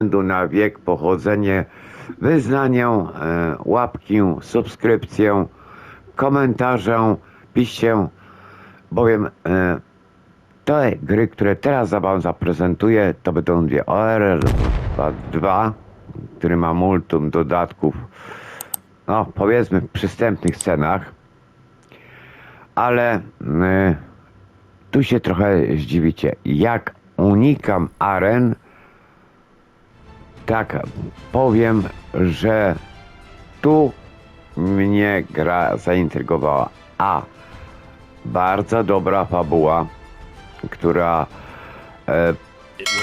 względu na wiek, pochodzenie, wyznanie, e, łapki, subskrypcję, komentarze, piszcie, bowiem e, te gry, które teraz wam zaprezentuję, to będą dwie ORL 2, który ma multum dodatków, no powiedzmy w przystępnych scenach, ale y, tu się trochę zdziwicie. Jak unikam aren, tak powiem, że tu mnie gra zaintrygowała. A bardzo dobra fabuła, która e,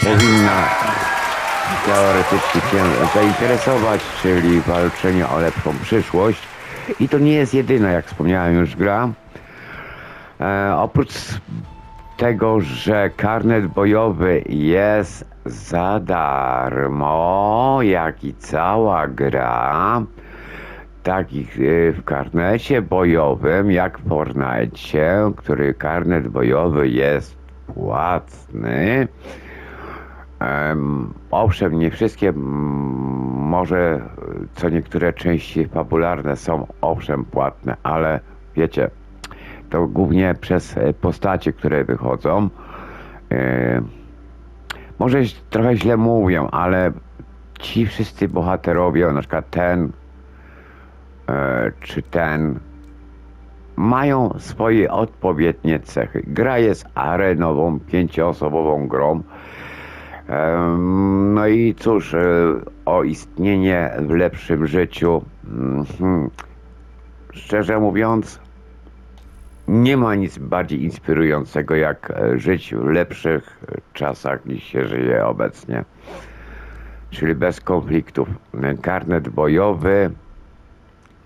powinna teoretycznie cię zainteresować, czyli walczenie o lepszą przyszłość. I to nie jest jedyna, jak wspomniałem już, gra. E, oprócz tego, że karnet bojowy jest za darmo, jak i cała gra, tak i e, w karnecie bojowym, jak w Fortnite, który karnet bojowy jest płatny. Em, owszem, nie wszystkie, może co niektóre części fabularne są owszem płatne, ale wiecie, to głównie przez e, postacie, które wychodzą. E, może trochę źle mówię, ale ci wszyscy bohaterowie, na przykład ten e, czy ten, mają swoje odpowiednie cechy. Gra jest arenową, pięcioosobową grą. No i cóż, e, o istnienie w lepszym życiu, mhm, szczerze mówiąc, nie ma nic bardziej inspirującego jak e, żyć w lepszych e, czasach niż się żyje obecnie. Czyli bez konfliktów. Karnet bojowy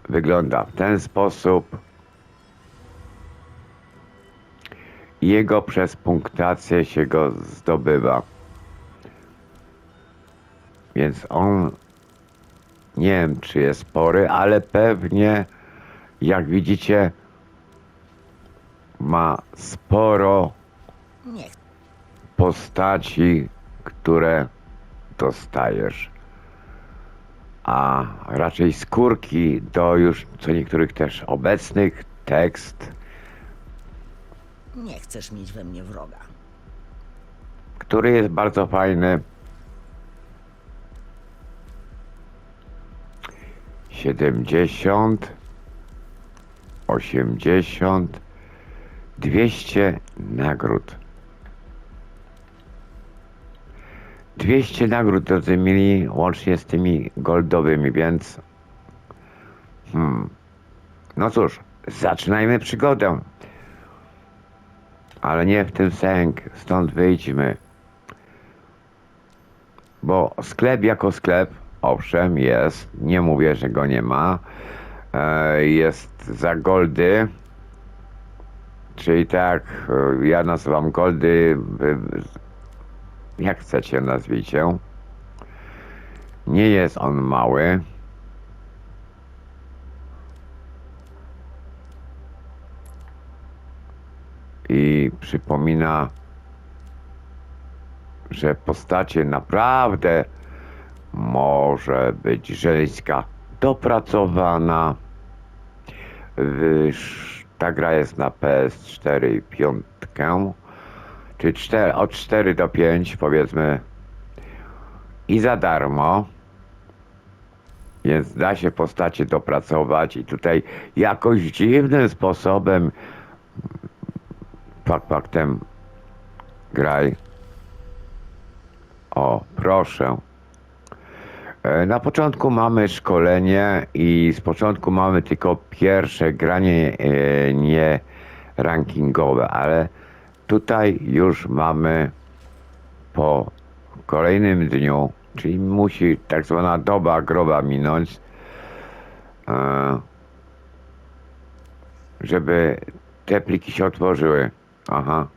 wygląda w ten sposób. Jego przez punktację się go zdobywa. Więc on nie wiem czy jest spory, ale pewnie jak widzicie ma sporo Nie postaci, które dostajesz. A raczej skórki do już co niektórych też obecnych tekst, Nie chcesz mieć we mnie wroga. który jest bardzo fajny. 70 80 200 nagród. 200 nagród, drodzy mili, łącznie z tymi goldowymi, więc... Hmm. No cóż, zaczynajmy przygodę. Ale nie w tym sęk, stąd wyjdźmy. Bo sklep jako sklep, owszem, jest, nie mówię, że go nie ma. E, jest za goldy, czyli tak, e, ja nazywam goldy, wy- jak chcecie nazwijcie. Nie jest on mały. I przypomina, że postacie naprawdę może być żeńska dopracowana. Wyż ta gra jest na PS4 i 5 czy 4, od 4 do 5 powiedzmy i za darmo. Więc da się postacie dopracować i tutaj jakoś dziwnym sposobem fakt faktem graj. O, proszę. E, Na początku mamy szkolenie i z początku mamy tylko pierwsze granie e, nie rankingowe, ale tutaj już mamy po kolejnym dniu, czyli musi tak zwana doba groba minąć, e, żeby te pliki się otworzyły. Aha.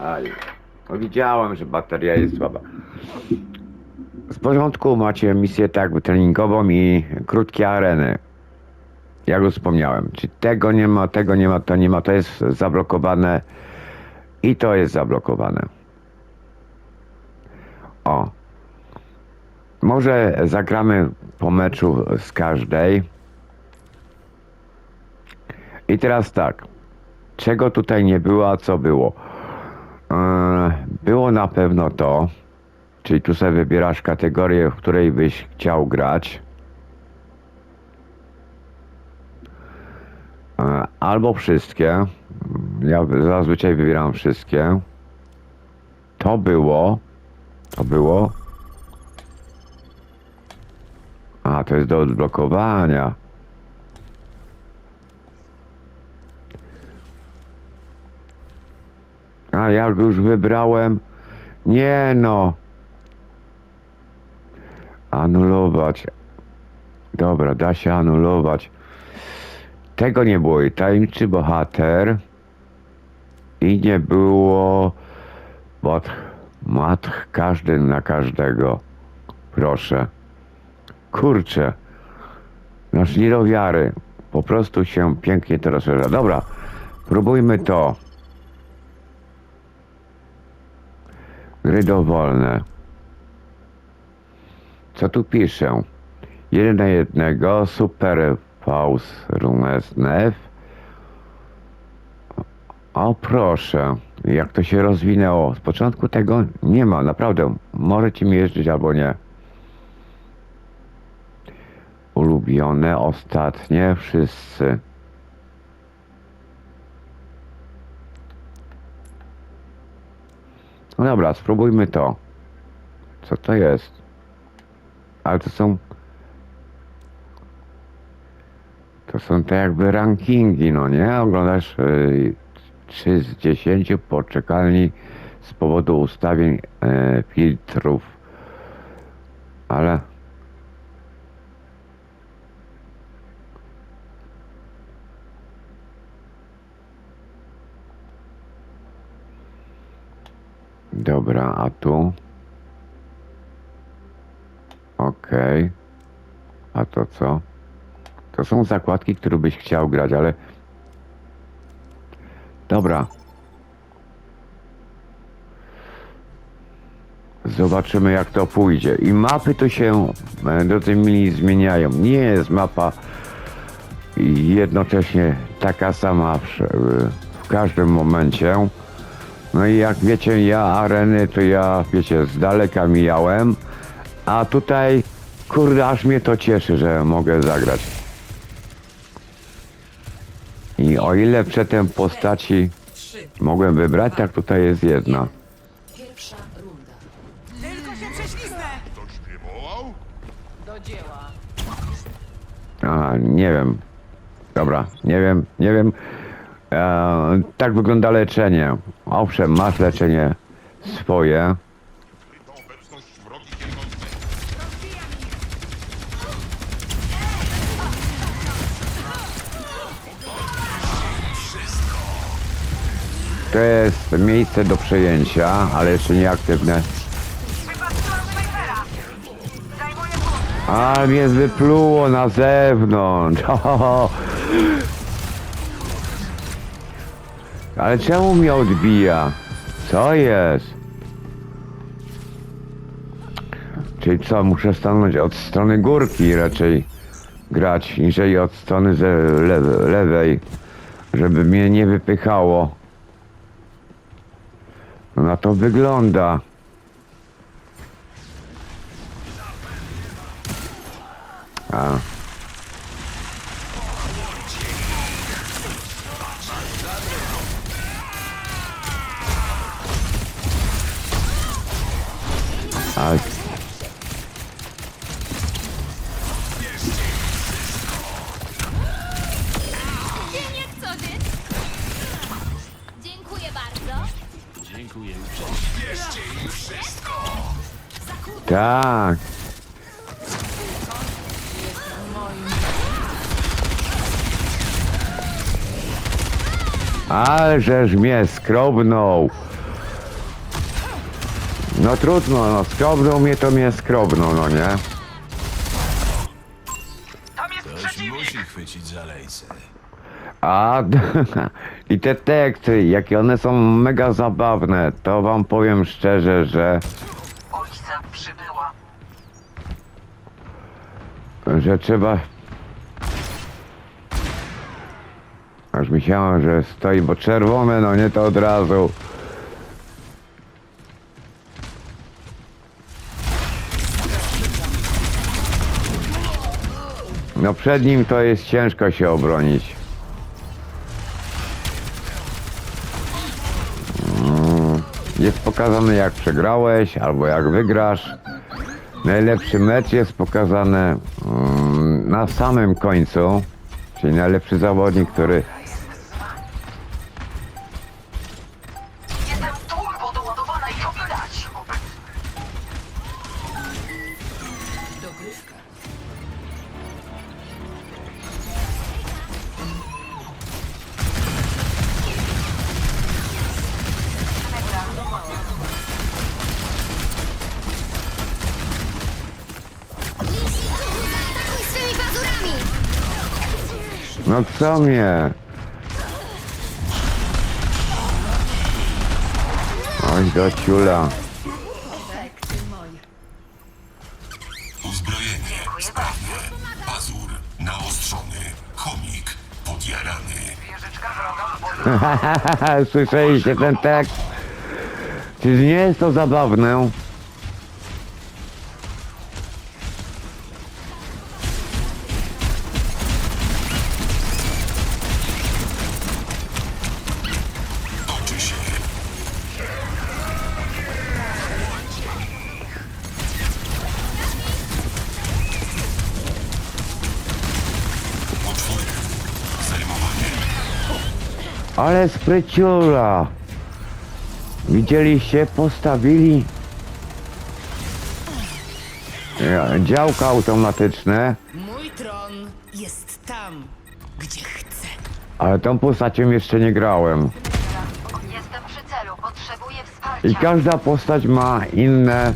Aj. No widziałem, że bateria jest słaba. W porządku, macie misję tak treningową i krótkie areny. Jak już wspomniałem. Czy tego nie ma, tego nie ma, to nie ma, to jest zablokowane i to jest zablokowane. O. Może zagramy po meczu z każdej. I teraz tak. Czego tutaj nie było, a co było? Eee, Było na pewno to, czyli tu sobie wybierasz kategorię, w której byś chciał grać. Eee, Albo wszystkie. Ja zazwyczaj wybieram wszystkie. To było. To było. A, to jest do odblokowania. A ja już wybrałem. Nie no. Anulować. Dobra, da się anulować. Tego nie było. I tajemniczy bohater. I nie było. Match, match każdy na każdego. Proszę. Kurczę. Nasz nie do wiary. Po prostu się pięknie to rozszerza. Dobra. Próbujmy to. Gry dowolne. Co tu piszę? Jeden na jednego, super Faust Rumesnev. O proszę, jak to się rozwinęło. Z początku tego nie ma, naprawdę. Możecie mi jeździć albo nie. Ulubione, ostatnie, wszyscy. No dobra, spróbujmy to. Co to jest? Ale to są... To są te jakby rankingi, no nie? Oglądasz y, 3 z 10 poczekalni z powodu ustawień e, filtrów. Ale... Dobra, a tu? Okej. A to co? To są zakładki, które byś chciał grać, ale... Dobra. Zobaczymy jak to pójdzie. I mapy to się e, do tej mini zmieniają. Nie jest mapa jednocześnie taka sama w każdym momencie. No i jak wiecie, ja areny to ja, wiecie, z daleka mijałem, a tutaj, kurde, aż mnie to cieszy, że mogę zagrać. I o ile przedtem postaci mogłem wybrać, tak tutaj jest jedna. Pierwsza runda. Tylko się prześliznę! Ktoś mnie wołał? Do dzieła. A, nie wiem. Dobra, nie wiem, nie wiem. E, tak wygląda leczenie. Owszem, masz leczenie swoje. To jest miejsce do przejęcia, ale jeszcze nieaktywne. A mnie wypluło na zewnątrz. Ale czemu mnie odbija? Co jest? Czyli co, muszę stanąć od strony górki raczej grać, niżeli od strony lewe, lewej, żeby mnie nie wypychało. No na to wygląda. A tak. Ale żeż mnie skrobnął. No trudno, no skrobną mnie to mnie skrobną, no nie? Tam jest Ktoś przeciwnik! musi chwycić za lejce. A i te teksty, jakie one są mega zabawne, to wam powiem szczerze, że, że trzeba... Aż myślałem, że stoi, bo czerwone, no nie to od razu. No przed nim to jest ciężko się obronić. Mm, Jest pokazane jak przegrałeś albo jak wygrasz. Najlepszy mecz jest pokazany mm, na samym końcu, czyli najlepszy zawodnik, który Co mnie? Oj do ciula. Uzbrojenie sprawne, pazur naostrzony, chomik podjarany. Słyszeliście ten tekst? Czy nie jest to zabawne? Ale spryciula! Widzieliście? Postawili działka automatyczne, Mój tron jest tam, gdzie chcę. ale tą postacią jeszcze nie grałem. Jestem przy celu, potrzebuję wsparcia. I każda postać ma inne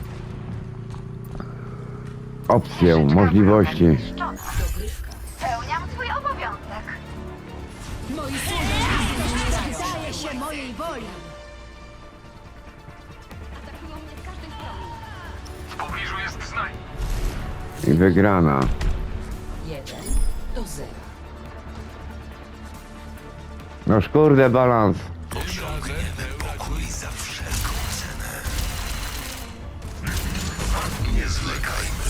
opcje, możliwości. I wygrana. Jeden do zera. No kurde balans. Osiągniemy pokój za wszelką cenę. Nie zwlekajmy.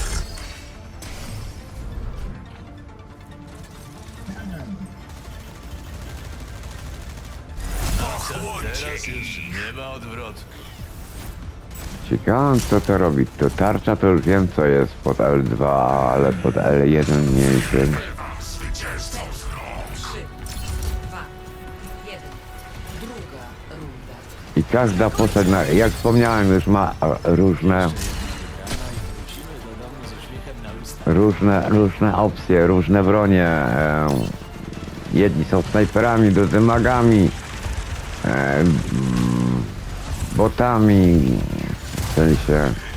Teraz już nie ma odwrotu. Ciekawe co to robi. To tarcza to już wiem co jest pod L2, ale pod L1 nie wiem. I każda postać, na, jak wspomniałem, już ma różne różne, różne opcje, różne bronie. E, jedni są snajperami, drudzy magami, e, botami, w sensie.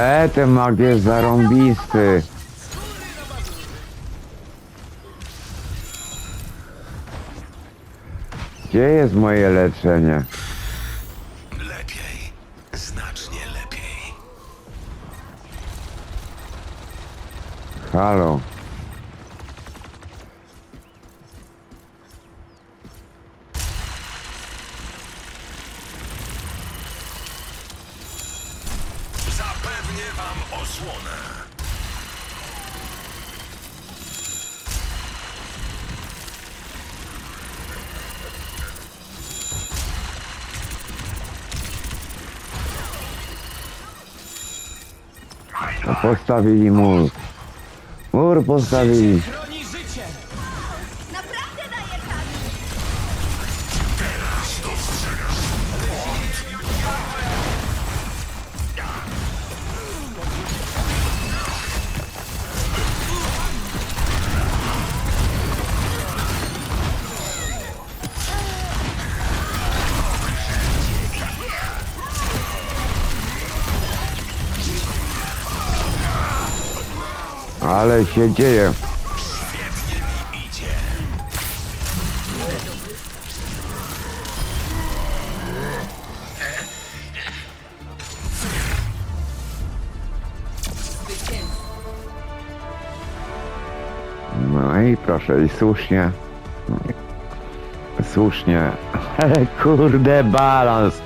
E, ten mag jest zarąbisty. Gdzie jest moje leczenie? Lepiej. Znacznie lepiej. Halo. No postawili mur. Mur postawili. Chroni życie. Ale się dzieje. No i proszę, i słusznie. Słusznie. Kurde, balans.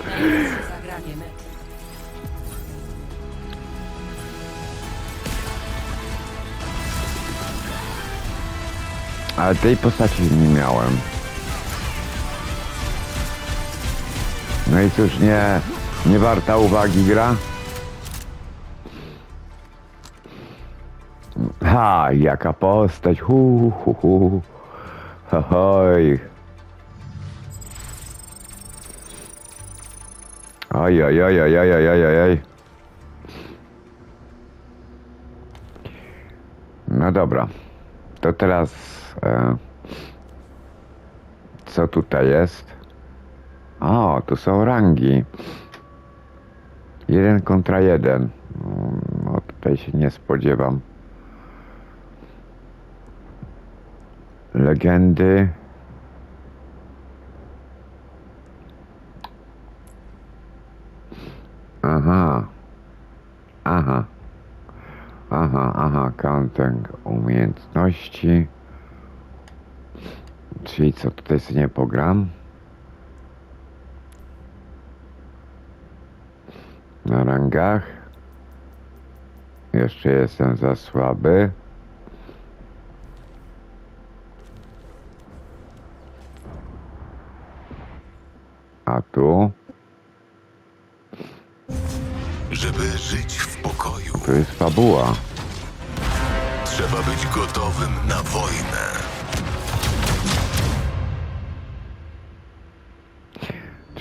Ale tej postaci nie miałem. No i cóż, nie, nie warta uwagi gra. Ha, jaka postać, hu, hu, hu. Oj. Oj, oj, oj, oj, oj, oj, oj, oj. No dobra. To teraz co tutaj jest? O, tu są rangi. Jeden kontra jeden. Mm, No tutaj się nie spodziewam. Legendy. Aha. Aha. Aha, aha, counting umiejętności. Czyli co, tutaj sobie nie pogram? Na rangach. Jeszcze jestem za słaby. A tu? Żeby żyć w pokoju, Tu jest fabuła. trzeba być gotowym na wojnę.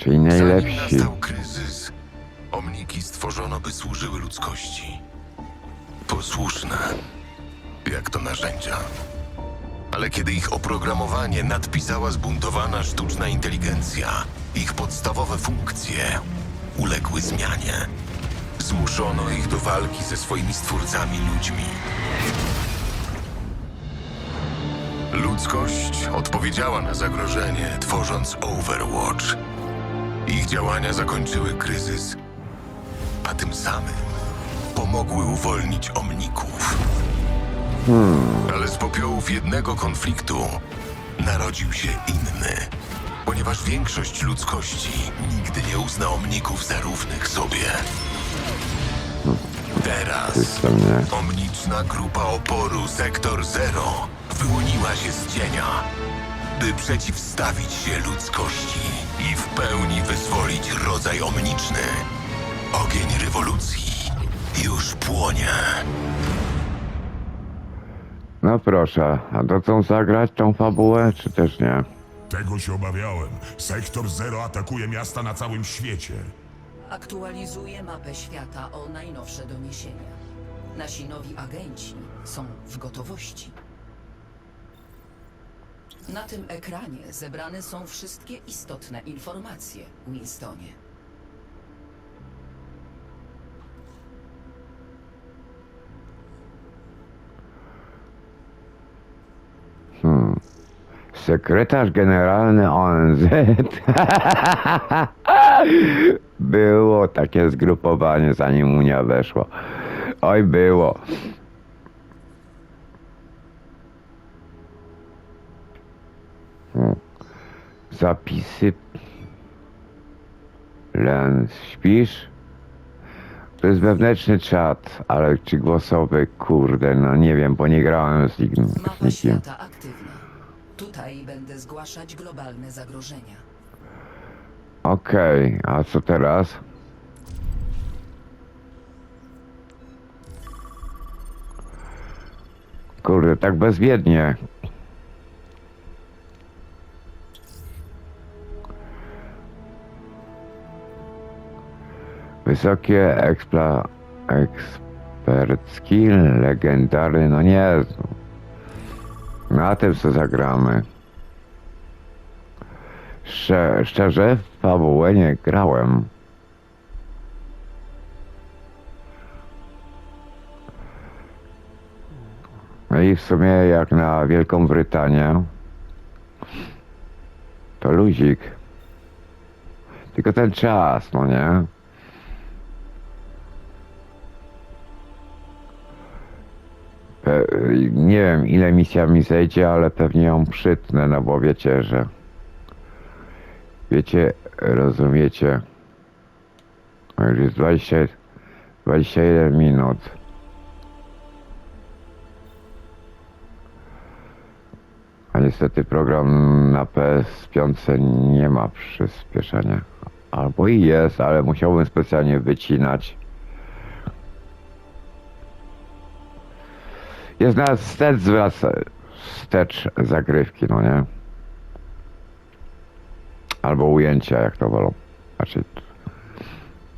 Czyli Zanim najlepsi. nastał kryzys, omniki stworzono, by służyły ludzkości. Posłuszne, jak to narzędzia. Ale kiedy ich oprogramowanie nadpisała zbuntowana sztuczna inteligencja, ich podstawowe funkcje uległy zmianie. Zmuszono ich do walki ze swoimi stwórcami ludźmi. Ludzkość odpowiedziała na zagrożenie, tworząc Overwatch. Ich działania zakończyły kryzys, a tym samym pomogły uwolnić omników. Ale z popiołów jednego konfliktu narodził się inny, ponieważ większość ludzkości nigdy nie uzna omników za równych sobie. Teraz nie. omniczna grupa oporu Sektor Zero wyłoniła się z cienia, by przeciwstawić się ludzkości i w pełni wyzwolić rodzaj omniczny. Ogień rewolucji już płonie. No proszę, a to chcą zagrać tą fabułę, czy też nie? Tego się obawiałem. Sektor Zero atakuje miasta na całym świecie. Aktualizuje mapę świata o najnowsze doniesienia. Nasi nowi agenci są w gotowości. Na tym ekranie zebrane są wszystkie istotne informacje, Winstonie. Sekretarz generalny ONZ. Było takie zgrupowanie, zanim Unia weszła. Oj, było. Zapisy. Lens, śpisz? To jest wewnętrzny czat, ale czy głosowy, kurde, no nie wiem, bo nie grałem z. Z Mapa nikim. świata aktywna. Tutaj będę zgłaszać globalne zagrożenia. Okej, a co teraz? Kurde, tak bezwiednie. Wysokie ekspla... ekspercki, legendarny, no nie. Na tym co zagramy. Szczerze, szczerze w fabułę nie grałem. No i w sumie jak na Wielką Brytanię to luzik. Tylko ten czas, no nie? Nie wiem ile misja mi zejdzie, ale pewnie ją przytnę, no bo wiecie, że Wiecie, rozumiecie. Już jest 20, 21 minut. A niestety program na PS5 nie ma przyspieszenia. Albo i jest, ale musiałbym specjalnie wycinać. Jest na wstecz zwraca, wstecz zagrywki, no nie? Albo ujęcia, jak to wolą. Znaczy...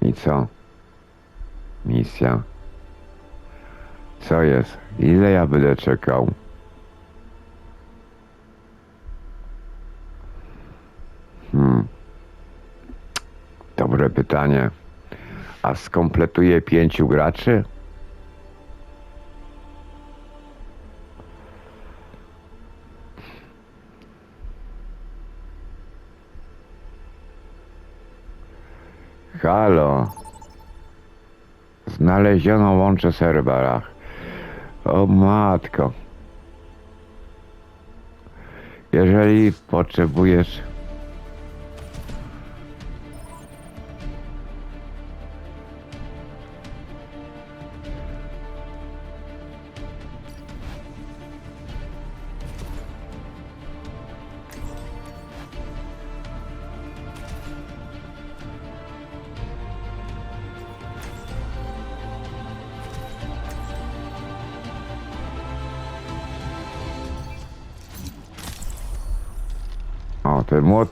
I co? Misja. Co jest? Ile ja będę czekał? Hmm. Dobre pytanie. A skompletuję pięciu graczy? Halo. Znaleziono łącze serwerach. O matko. Jeżeli potrzebujesz...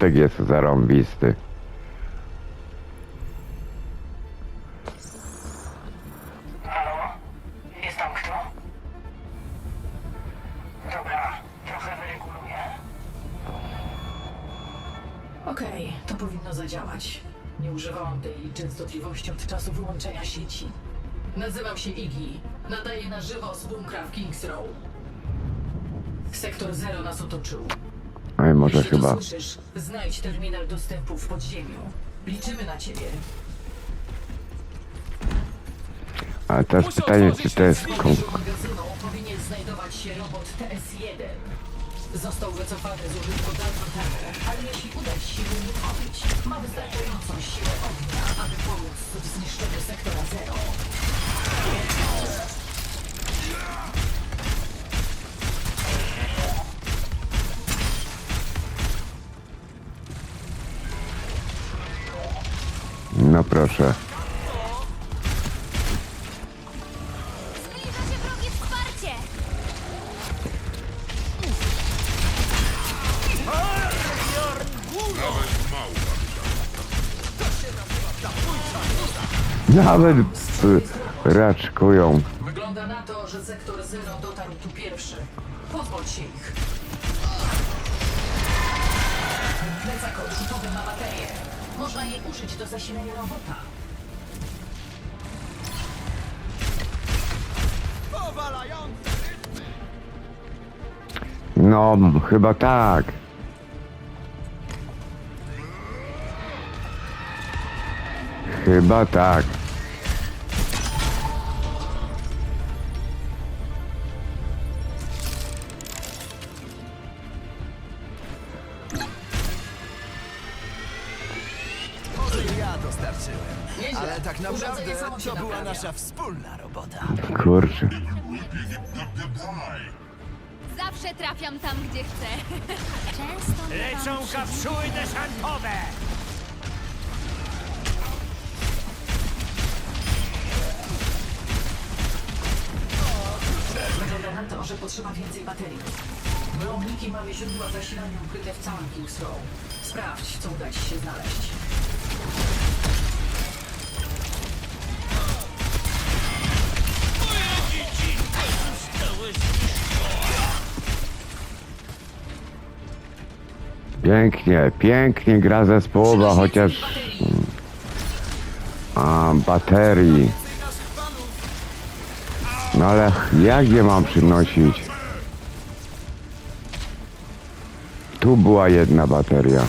młotek jest zarąbisty. Halo? Jest tam kto? Dobra, trochę wyreguluję. Okej, to powinno zadziałać. Nie używałam tej częstotliwości od czasu wyłączenia sieci. Nazywam się Iggy. Nadaję na żywo z bunkra w Kings Row. Sektor Zero nas otoczył. Może Jeśli chyba... słyszysz, znajdź terminal dostępu w podziemiu. Liczymy na ciebie. Ale teraz pytanie, czy to jest... Kon... Magazynu powinien znajdować się robot TS-1. Został wycofany z użytku dawno temu, ale jeśli uda ci się go uruchomić, ma wystarczającą siłę ognia, aby pomóc w zniszczeniu sektora Zero. Proszę. Zbliża się wrogie wsparcie! Nawet y, raczkują. Wygląda na to, że sektor Zero dotarł tu pierwszy. Pozbądź się ich. Plecak odrzutowy ma baterię. Można je użyć do zasilania robota. No, chyba tak. Chyba tak. Wspólna robota. Kurczę. Zawsze trafiam tam, gdzie chcę. Często Leczą kapsuły desantowe! Wygląda na to, że potrzeba więcej baterii. Wyrobniki mamy źródła zasilania ukryte w całym King's Row. Sprawdź, co uda ci się znaleźć. Pięknie, pięknie gra zespołowa, chociaż... A, baterii. No ale jak je mam przynosić? Tu była jedna bateria.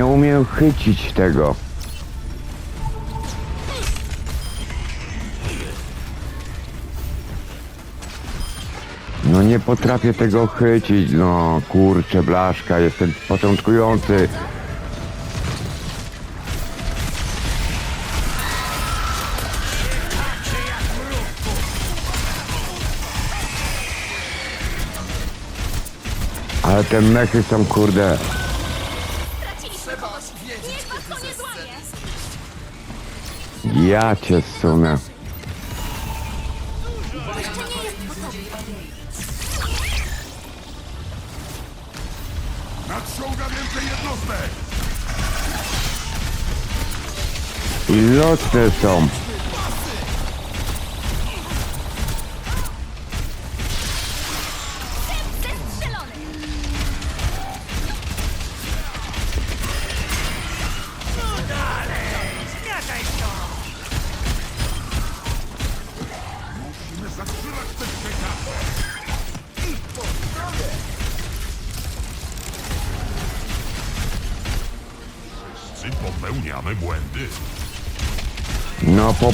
Nie umiem chycić tego. No nie potrafię tego chycić, no kurczę blaszka, jestem początkujący. Ale te mechy są kurde. Ja cię sunę. Nadciąga więcej jednostek! I lotne są.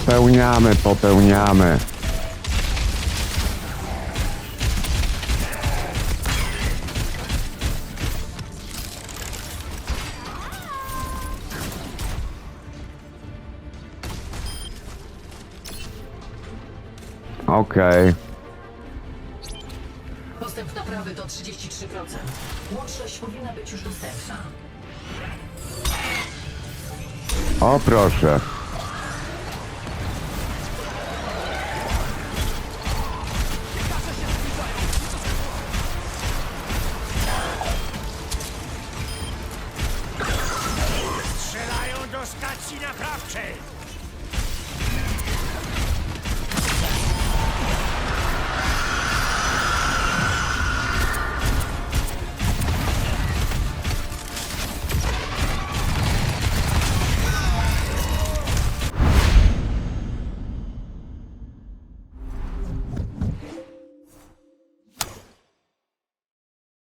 Popełniamy, popełniamy. Okej. Postęp naprawy to 33%. Łączność powinna być już dostępna. O proszę.